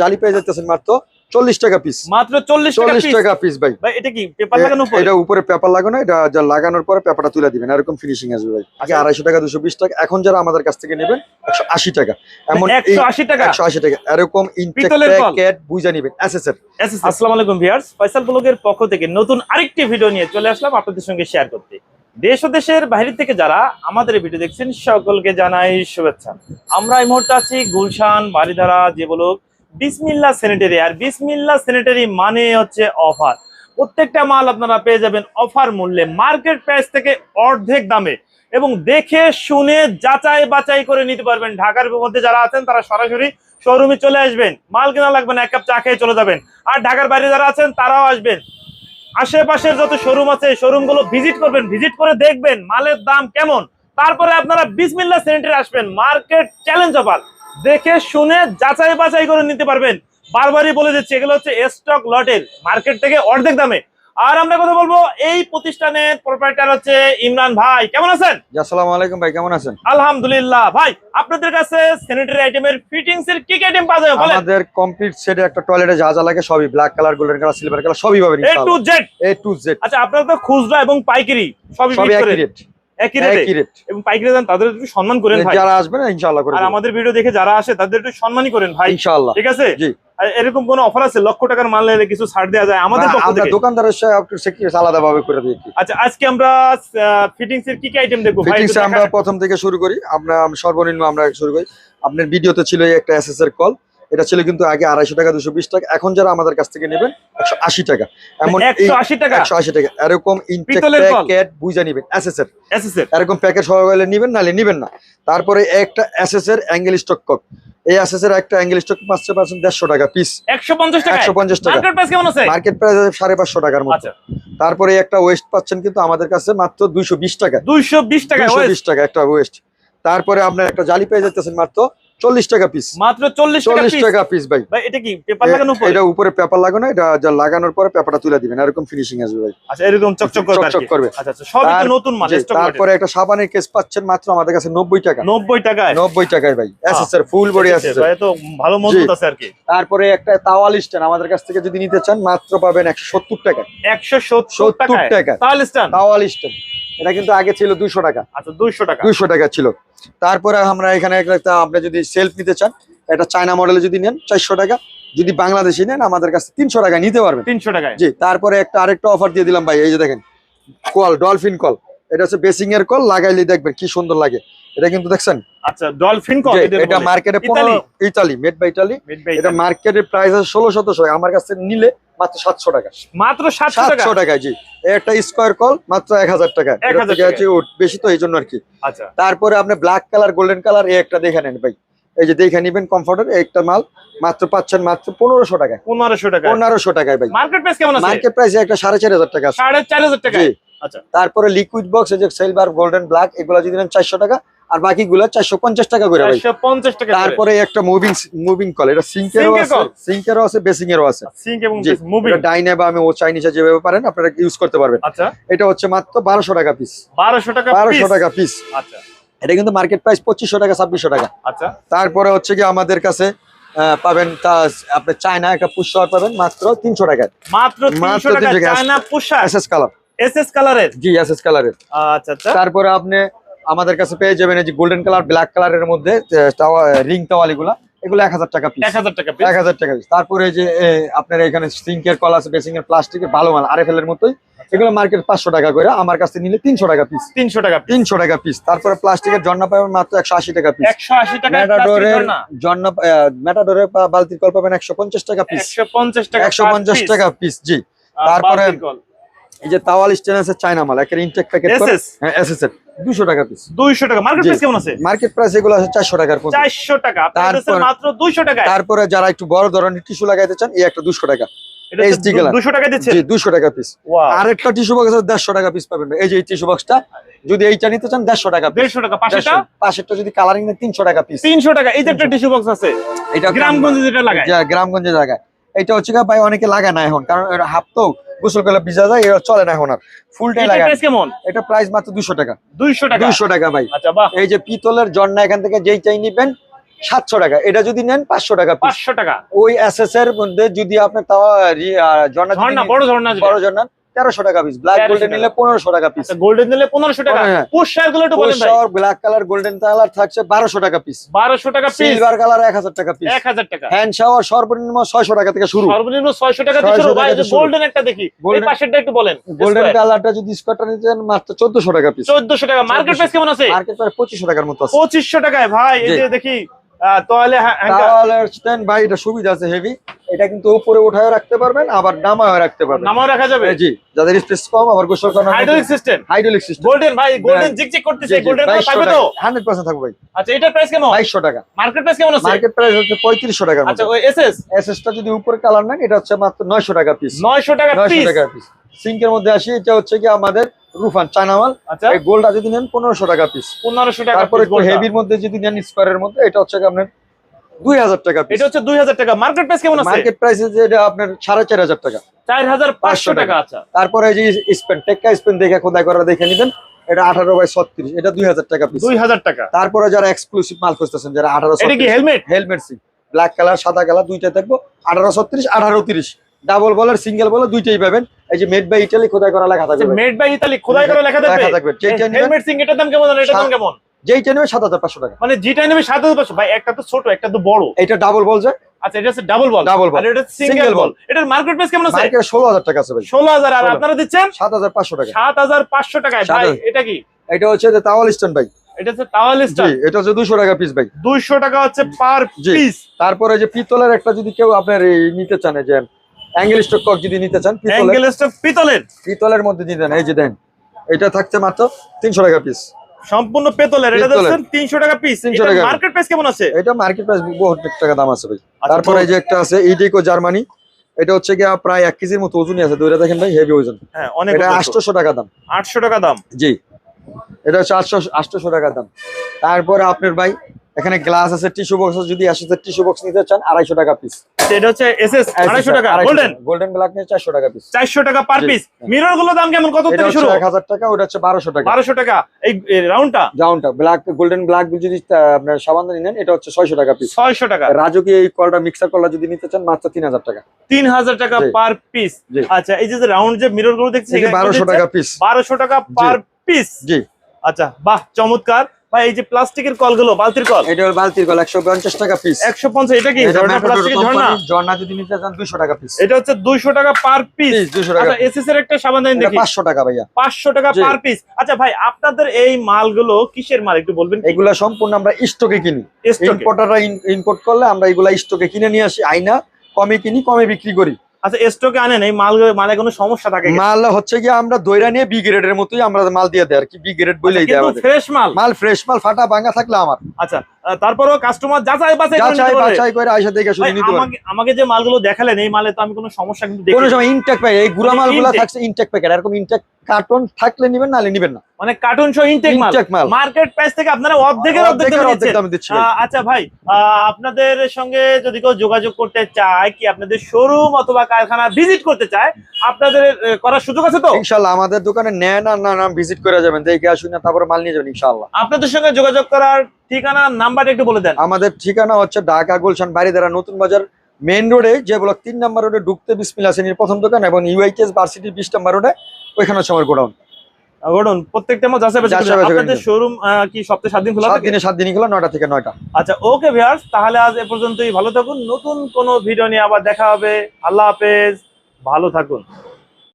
জালি পেয়ে যাচ্ছেন মাত্র চল্লিশ টাকা পিস মাত্র চল্লিশ টাকা চল্লিশ টাকা পিস ভাই। এটা কি পেপার লাগানো উপরে? এটা উপরে পেপার লাগানো এটা লাগানোর পরে পেপারটা তুলে দিবেন এরকম ফিনিশিং আসবে ভাই। আগে আচ্ছা। আড়াইশো টাকা দুশো বিশ টাকা এখন যারা আমাদের কাছ থেকে নেবেন একশো আশি টাকা। এমন একশো আশি টাকা? একশো আশি টাকা এরকম ইনটেক বুঝে নিবেন এসএসএর আসসালামু আলাইকুম ভিউয়ার্স ফয়সাল ব্লগের পক্ষ থেকে নতুন আরেকটি ভিডিও নিয়ে চলে আসলাম আপনাদের সঙ্গে শেয়ার করতে। দেশ ও দেশের বাইরে থেকে যারা আমাদের ভিডিও দেখছেন সকলকে জানাই শুভেচ্ছা। আমরা এই মুহূর্তে আছি গুলশান বাড়িধারা যে বলুক বিসমিল্লা স্যানিটারি আর বিসমিল্লা স্যানিটারি মানে হচ্ছে অফার প্রত্যেকটা মাল আপনারা পেয়ে যাবেন অফার মূল্যে মার্কেট প্রাইস থেকে অর্ধেক দামে। এবং দেখে শুনে যাচাই বাছাই করে নিতে পারবেন। ঢাকার মধ্যে যারা আছেন, তারা সরাসরি শোরুমে চলে আসবেন। মাল কেনা লাগবে না, এক কাপ চা খেয়ে চলে যাবেন। আর ঢাকার বাইরে যারা আছেন, তারাও আসবেন। আশেপাশের যত শোরুম আছে শোরুমগুলো ভিজিট করবেন ভিজিট করে দেখবেন মালের দাম কেমন। তারপরে আপনারা বিসমিল্লা সেন্টারে আসবেন। মার্কেট চ্যালেঞ্জ অফার দেখে শুনে যাচাই বাছাই করে নিতে পারবেন। বারবারই বলে দিচ্ছি এগুলো হচ্ছে স্টক লটের মার্কেট থেকে অর্ধেক দামে। আর আমরা কথা বলব এই প্রতিষ্ঠানের প্রোপাইটার হচ্ছে ইমরান ভাই। কেমন আছেন? আসসালামু আলাইকুম ভাই কেমন আছেন? আলহামদুলিল্লাহ। ভাই আপনাদের কাছে স্যানিটারি আইটেমের ফিটিংস এর কি কি আইটেম পাওয়া যাবে বলেন? আমাদের কমপ্লিট সেটে একটা টয়লেটে যা যা লাগে সবই black colour golden colour silver colour সবই পাবেন A to Z A to Z আচ্ছা আপনারা তো খুচরা এবং পাইকারি সবই সবই একই রেট এবং পাইকারি দাম তাদের একটু সম্মান করেন ভাই। যারা আসবেন ইনশাআল্লাহ করে আর আমাদের ভিডিও দেখে যারা আসে তাদের একটু সম্মানই করেন ভাই। ইনশাআল্লাহ। ঠিক আছে? জি। এরকম কোন অফার আছে? লক্ষ টাকার মাল নিলে কিছু ছাড় দেওয়া যায় আমাদের পক্ষ থেকে? দোকানদারের সাথে আলাদা ভাবে করে দিই আচ্ছা আজকে আমরা ফিটিংস এর কি কি আইটেম দেখব? ভাই ফিটিংস আমরা প্রথম থেকে শুরু করি। আমরা সর্বনিম্ন আমরা শুরু করি। আপনার ভিডিওতে ছিল একটা এসএস এর কল এটা ছিল কিন্তু আগে আড়াইশো টাকা দুশো বিশ টাকা। এখন যারা আমাদের কাছ থেকে নেবেন একশো আশি টাকা। এমন একশো আশি টাকা? এরকম। প্যাকেট বুঝে নিবেন এরকম প্যাকেট সহকারে নিবেন নালে নিবেন না। তারপরে একটা এসএস এর অ্যাঙ্গেল স্টক কক এই এর একটা অ্যাঙ্গেল স্টক পাঁচশো পার্সেন্ট দেড়শো টাকা পিস একশো পঞ্চাশ টাকা একশো পঞ্চাশ টাকা। মার্কেট প্রাইস আছে? সাড়ে পাঁচশো টাকার মতো। আচ্ছা। তারপরে একটা ওয়েস্ট পাচ্ছেন কিন্তু আমাদের কাছে মাত্র দুইশো বিশ টাকা। দুইশো বিশ টাকা দুইশো বিশ টাকা একটা ওয়েস্ট তারপরে আপনার একটা জালি পেয়ে যাচ্ছেন মাত্র চল্লিশ টাকা পিস মাত্র চল্লিশ টাকা চল্লিশ টাকা পিস ভাই। ভাই এটা কি পেপার লাগানো? এটা উপরে পেপার লাগানো এটা যা লাগানোর পরে পেপারটা তুলে দিবেন এরকম ফিনিশিং আসবে ভাই। আচ্ছা এরকম চকচক করবে চকচক করবে। আচ্ছা আচ্ছা সবই তো নতুন মাল স্টক তারপরে একটা সাবানের কেস পাচ্ছেন মাত্র আমাদের কাছে নব্বই টাকা। নব্বই টাকায়? নব্বই টাকায় ভাই ফুল বডি ভাই তো ভালো মজবুত আছে আর কি। তারপরে একটা তাওয়াল স্ট্যান্ড আমাদের কাছ থেকে যদি নিতে চান মাত্র পাবেন একশো সত্তর টাকা একশো সত্তর সত্তর টাকায়? টাকা তাহলে স্টান তাওয়াল স্ট্যান্ড এটা কিন্তু আগে ছিল দুইশো টাকা। আচ্ছা দুইশো টাকা। দুইশো টাকা ছিল। তারপরে আমরা এখানে একটা আপনি যদি সেলফ নিতে চান এটা চায়না মডেলে যদি নেন চারশো টাকা। যদি বাংলাদেশি নেন আমাদের কাছে তিনশো টাকা নিতে পারবেন। তিনশো টাকা জি তারপরে একটা আরেকটা অফার দিয়ে দিলাম ভাই এই যে দেখেন কল ডলফিন কল। এটা হচ্ছে বেসিং এর কল লাগাইলে দেখবেন কি সুন্দর লাগে। এটা কিন্তু দেখছেন? আচ্ছা ডলফিন কল এটা মার্কেটে Italy? Italy made by Italy এটা মার্কেটের প্রাইস আছে ষোলো শতশো আমার কাছে নিলে মাত্র সাতশো টাকা। মাত্র সাতশো টাকা? সাতশো টাকায় জি। এটা একটা স্কোয়ার কল মাত্র এক হাজার টাকা এক এটা থেকে আছে বেশি তো এইজন্য আর কি। আচ্ছা। তারপরে আপনি ব্ল্যাক কালার গোল্ডেন কালার এই একটা দেখে নেন ভাই। এই যে দেখে নিবেন কমফোর্টের একটা মাল মাত্র পাচ্ছেন মাত্র পনেরোশো টাকায়। পনেরোশো টাকা পনেরোশো টাকায় ভাই। মার্কেট প্রাইস কেমন মার্কেট প্রাইসে একটা সাড়ে চার হাজার টাকা সাড়ে চার হাজার টাকা আচ্ছা। তারপরে লিকুইড বক্স এই যে সিলভার গোল্ডেন ব্ল্যাক এগুলো যদি নেন চারশো টাকা আর বাকিগুলো চারশো পঞ্চাশ টাকা করে ভাই। পঞ্চাশ টাকা তারপরে একটা মুভিং মুভিং কল এটা সিঙ্কেরও আছে সিঙ্কেরও আছে বেসিং এরও আছে। সিঙ্ক এবং মুভি ডাইনে বা আমি ও চাইনিজে যেভাবে পারেন আপনারা ইউজ করতে পারবেন। আচ্ছা। এটা হচ্ছে মাত্র বারোশো টাকা পিস বারোশো টাকা বারোশো টাকা পিস আচ্ছা। এটা কিন্তু মার্কেট প্রাইস পঁচিশশো টাকা ছাব্বিশশো টাকা। আচ্ছা। তারপরে হচ্ছে কি আমাদের কাছে পাবেন আপনি চায়না একটা পুষ্পার পাবেন মাত্র তিনশো টাকায়। মাত্র মাত্র তিনশো টাকা 300 টাকা। চায়না পোশাক S S colour S S কালারের জি এস এস কালারের আচ্ছা আচ্ছা। তারপরে আপনি আমাদের কাছে পেয়ে যাবেন এই যে গোল্ডেন কালার ব্ল্যাক কালারের মধ্যে রিং টাওয়াল এগুলা এগুলো এক হাজার টাকা পিস এক হাজার টাকা এক হাজার টাকা পিস তারপরে যে আপনার এখানে সিঙ্কের কল আছে বেসিং এর প্লাস্টিকের ভালো মাল আর এর মতোই। এগুলো মার্কেট পাঁচশো টাকা করে আমার কাছে নিলে তিনশো টাকা পিস তিনশো টাকা তিনশো টাকা পিস তারপরে প্লাস্টিকের জন্না পাবেন মাত্র একশো আশি টাকা পিস একশো আশি টাকা ম্যাটাডোরের বালতির কল পাবেন একশো পঞ্চাশ টাকা পিস একশো পঞ্চাশ টাকা একশো পঞ্চাশ টাকা পিস জি। তারপরে এই যে তাওয়াল স্টেন আছে চায়না মাল একের ইনটেক প্যাকেট? হ্যাঁ এস এস এর দুশো টাকা পিস দুইশো টাকা। মার্কেট প্রাইস কেমন আছে? মার্কেট প্রাইস এগুলো আছে চারশো টাকার মধ্যে। চারশো টাকা। আপনার কাছে তারপর- মাত্র দুইশো টাকা তারপরে যারা একটু বড় ধরনের টিস্যু লাগাইতে চান এই একটা দুশো টাকা। এটা কালার। দুশো টাকা দিচ্ছে জি দুশো টাকা পিস ওয়াও আরেকটা টিস্যু বক্স আছে দেড়শো টাকা পিস পাবেন। এই যে এই টিস্যু বক্সটা যদি এইটা নিতে চান দেড়শো টাকা। যদি কালারিং নেন টাকা পিস তিনশো টাকা এই যে একটা টিস্যু বক্স আছে এটা গ্রামগঞ্জে যেটা লাগায়। গ্রামগঞ্জে এটা হচ্ছে ভাই অনেকে লাগায় না এখন কারণ এটা হাফ তো গোসল করলে ভিজা যায় এটা চলে না এখন আর। ফুলটাই এটা লাগায়। প্রাইস কেমন? এটা প্রাইস মাত্র দুশো টাকা। দুইশো টাকা? দুশো টাকা ভাই। আচ্ছা বাহ। এই যে পিতলের জন্য এখান থেকে যেই চাই নিবেন সাতশো টাকা। এটা যদি নেন পাঁচশো টাকা পাঁচশো টাকা। ওই এসএস এর মধ্যে যদি আপনার তাও ঝর্ণা বড় ঝর্ণা বড় ঝর্ণা তেরোশো টাকা পিস ব্ল্যাক গোল্ডেন নিলে পনেরোশো টাকা পিস গোল্ডেন দিলে পনেরোশো টাকা। পুষারগুলো একটু বলেন ভাই। ব্ল্যাক কালার গোল্ডেন কালার থাকছে বারোশো টাকা পিস বারোশো টাকা পিস সিলভার কালার এক হাজার টাকা পিস এক হাজার টাকা। হ্যান্ড শাওয়ার সর্বনিম্ন ছয়শো টাকা থেকে শুরু। সর্বনিম্ন ছয়শো টাকা 600 শুরু। ভাই টাকা থেকে শুরু। গোল্ডেন একটা দেখি। এই পাশেরটা একটু বলেন। গোল্ডেন কালারটা যদি স্কোয়ারটা নিতে চান মাত্র চোদ্দশো টাকা পিস চোদ্দশো টাকা। মার্কেট প্রাইস কেমন আছে? মার্কেট প্রায় পঁচিশশো টাকার মতো আছে। পঁচিশশো টাকায় ভাই এই যে দেখি। আহ, তোয়ালে হ্যাঁ-। তাহলে ভাই এটা সুবিধা আছে হেভি এটা কিন্তু উপরে উঠায় রাখতে পারবেন আবার নামায় রাখতে পারবেন। নামাও রাখা যাবে? জি যাদের স্পেস কম আবার গোসল করার hydraulic system hydraulic system golden ভাই গোল্ডেন জিকজিক করতেছে গোল্ডেন থাকবে তো? হান্ড্রেড পার্সেন্ট থাকবে ভাই। আচ্ছা এটার প্রাইস কেমন? বাইশশো টাকা। মার্কেট প্রাইস কেমন আছে? মার্কেট প্রাইস হচ্ছে পঁয়ত্রিশশো টাকার আচ্ছা ওই এসএস এসএস টা যদি উপরে কালার নেন এটা হচ্ছে মাত্র নয়শো টাকা পিস নয়শো টাকা নয়শো পিস টাকা পিস সিঙ্কের মধ্যে আসি এটা হচ্ছে কি আমাদের রুফান চায়না মাল আচ্ছা। এই গোলটা যদি নেন পনেরোশো টাকা পিস পনেরোশো টাকা তারপর একটু হেভির মধ্যে যদি নেন স্কোয়ারের মধ্যে এটা হচ্ছে আপনার দুই হাজার টাকা এটা হচ্ছে দুই হাজার টাকা। মার্কেট প্রাইস কেমন আছে? মার্কেট প্রাইস এটা আপনার সাড়ে চার হাজার টাকা। চার হাজার পাঁচশো টাকা। আচ্ছা। তারপরে যে স্পেন টেক্কা স্পেন দেখে খোদাই করা দেখে নিবেন এটা আঠারো বাই ছত্রিশ। এটা দুই হাজার টাকা পিস দুই হাজার টাকা। তারপরে যারা এক্সক্লুসিভ মাল খুঁজতেছেন যারা আঠারো এটা কি হেলমেট হেলমেট সিং ব্ল্যাক কালার সাদা কালার দুইটা থাকব। আঠারো ছত্রিশ আঠারো তিরিশ। ডাবল বলার সিঙ্গেল বলার দুইটাই পাবেন। এই যে মেড বাই ইটালি খোদাই করা লেখা থাকবে। মেড বাই ইতালি খোদাই করা লেখা থাকবে? লেখা থাকবে। যেইটা নেবেন হেলমেট সিং এটার দাম কেমন এটার দাম কেমন? যেইটা হাজার পাঁচশো টাকা। মানে যেটা নেবে সাত হাজার পাঁচশো। ভাই একটা তো ছোট একটা তো বড়। এটা ডাবল বল যে? আচ্ছা এটা হচ্ছে ডাবল বল Double ball। আর এটা সিঙ্গেল বল এটার মার্কেট প্রাইস কেমন আছে? মার্কেটে ষোলো হাজার টাকা আছে ভাই। ষোলো হাজার। আর আপনারা দিচ্ছেন? সাত হাজার পাঁচশো টাকা। সাত হাজার পাঁচশো টাকায়। ভাই এটা কি? এটা হচ্ছে যে তাওয়াল স্ট্যান্ড ভাই। এটা হচ্ছে টাওয়াল জি এটা হচ্ছে দুশো টাকা পিস ভাই। দুইশো টাকা হচ্ছে পার। পিস তারপরে যে পিতলের একটা যদি কেউ আপনার নিতে চান যে অ্যাঙ্গেল স্টক কক যদি নিতে চান পিতলের। অ্যাঙ্গেল স্টক পিতলের। পিতলের মধ্যে দিতে এই যে দেন এটা থাকছে মাত্র তিনশো টাকা পিস সম্পূর্ণ পেতলের এটা। দিচ্ছেন তিনশো টাকা পিস 300 টাকা। মার্কেট প্রাইস কেমন আছে? এটা মার্কেট প্রাইস বহুত টাকা দাম আছে ভাই। আচ্ছা, তারপরে এই যে একটা আছে ইডিকো জার্মানি এটা হচ্ছে গিয়া প্রায় এক কেজির মতো ওজনই আছে দুইটা দেখেন ভাই হেভি ওজন। হ্যাঁ অনেক এটা আটশোশো টাকা দাম। আটশো টাকা দাম। জি। এটা হচ্ছে আটশো আটশোশো টাকা দাম। তারপরে আপনার ভাই এখানে গ্লাস আছে টিস্যু বক্স যদি আসে টিস্যু বক্স নিতে চান আড়াইশো টাকা পিস এটা হচ্ছে এসএস আড়াইশো টাকা গোল্ডেন গোল্ডেন ব্ল্যাক নিয়ে চারশো টাকা পিস চারশো টাকা পার পিস মিররগুলো দাম কেমন? কত থেকে শুরু? এক হাজার টাকা ওটা হচ্ছে বারোশো টাকা। বারোশো টাকা। এই রাউন্ডটা জাউনটা ব্ল্যাক গোল্ডেন ব্ল্যাক যদি আপনার সাবানদানি নেন এটা হচ্ছে ছয়শো টাকা পিস ছয়শো টাকা। রাজুকি এই কলটা মিক্সার কলটা যদি নিতে চান মাত্র তিন হাজার টাকা। তিন হাজার টাকা পার পিস আচ্ছা এই যে রাউন্ড যে মিররগুলো দেখছি বারোশো টাকা পিস বারোশো টাকা পার পিস জি। আচ্ছা বাহ চমৎকার। ভাই এই যে প্লাস্টিকের কলগুলো বালতির কল? এটা হলো বালতির কল একশো পঞ্চাশ টাকা পিস একশো পঞ্চাশ এটা কি? ঝর্ণা প্লাস্টিকের ঝর্ণা? ঝর্ণা যদি নিতে চান দুশো টাকা পিস এটা হচ্ছে দুইশো টাকা পার পিস দুশো টাকা আচ্ছা এসএস এর একটা সাবান দেন দেখি। পাঁচশো টাকা ভাইয়া। পাঁচশো টাকা পার পিস আচ্ছা ভাই আপনাদের এই মালগুলো কিসের মাল? একটু বলবেন এগুলা সম্পূর্ণ আমরা স্টকে কিনি। ইম্পোর্টাররা ইম্পোর্ট করলে আমরা এগুলা স্টকে কিনে নিয়ে আসি আইনা কমে কিনি কমে বিক্রি করি। আচ্ছা স্টকে আনেন এই মাল মালে কোনো সমস্যা থাকে মাল হচ্ছে কি আমরা দইরা নিয়ে বি গ্রেডের মতোই আমরা মাল দিয়ে দেয় আর কি বি গ্রেড বলেই দেয় ফ্রেশ মাল? মাল ফ্রেশ মাল ফাটা ভাঙা থাকলে আমার। আচ্ছা তারপরেও কাস্টমার যাচাই বাছাই যাচাই বাছাই করে দেখে নিতে পারে আমাকে যে মালগুলো দেখালেন এই মালে তো আমি কোনো সমস্যা কিন্তু কোনো দেখি সময় ইনটেক পাই এই গুড়া মানে মালগুলা। থাকছে ইনটেক প্যাকেট এরকম ইনটেক কার্টন থাকলে নিবেন নালে নিবেন না। মানে কার্টুন সহ ইনটেক মাল। মার্কেট প্রাইস থেকে আপনারা অর্ধেকের অর্ধেক দামে দিচ্ছেন। আচ্ছা ভাই আহ, আপনাদের সঙ্গে যদি কেউ যোগাযোগ করতে চায় কি আপনাদের শোরুম অথবা কারখানা ভিজিট করতে চায় আপনাদের করার সুযোগ আছে তো? ইনশাল্লাহ আমাদের দোকানে নেন আর না নাম ভিজিট করে যাবেন দেখে আসুন না তারপরে মাল নিয়ে যাবেন ইনশাল্লাহ। আপনাদের সঙ্গে যোগাযোগ করার ঠিকানা নাম্বারটা একটু বলে দেন। আমাদের ঠিকানা হচ্ছে ঢাকা গুলশান বাড়িদারা নতুন বাজার মেইন রোডে যে ব্লক তিন নাম্বার রোডে ঢুকতে বিসমিল্লা শ্রেণির প্রথম দোকান এবং ইউআইটিএস ভার্সিটির বিশ নাম্বার রোডে ওইখানে হচ্ছে আমার গোডাউন। গঠন প্রত্যেকটা আপনাদের শোরুম কি সপ্তাহে সাত দিন খোলা সাত দিনে সাত দিনই খোলা নয়টা থেকে নয়টা। আচ্ছা ওকে ভিউয়ার্স তাহলে আজ এ পর্যন্তই। ভালো থাকুন নতুন কোনো ভিডিও নিয়ে আবার দেখা হবে। আল্লাহ হাফেজ ভালো থাকুন।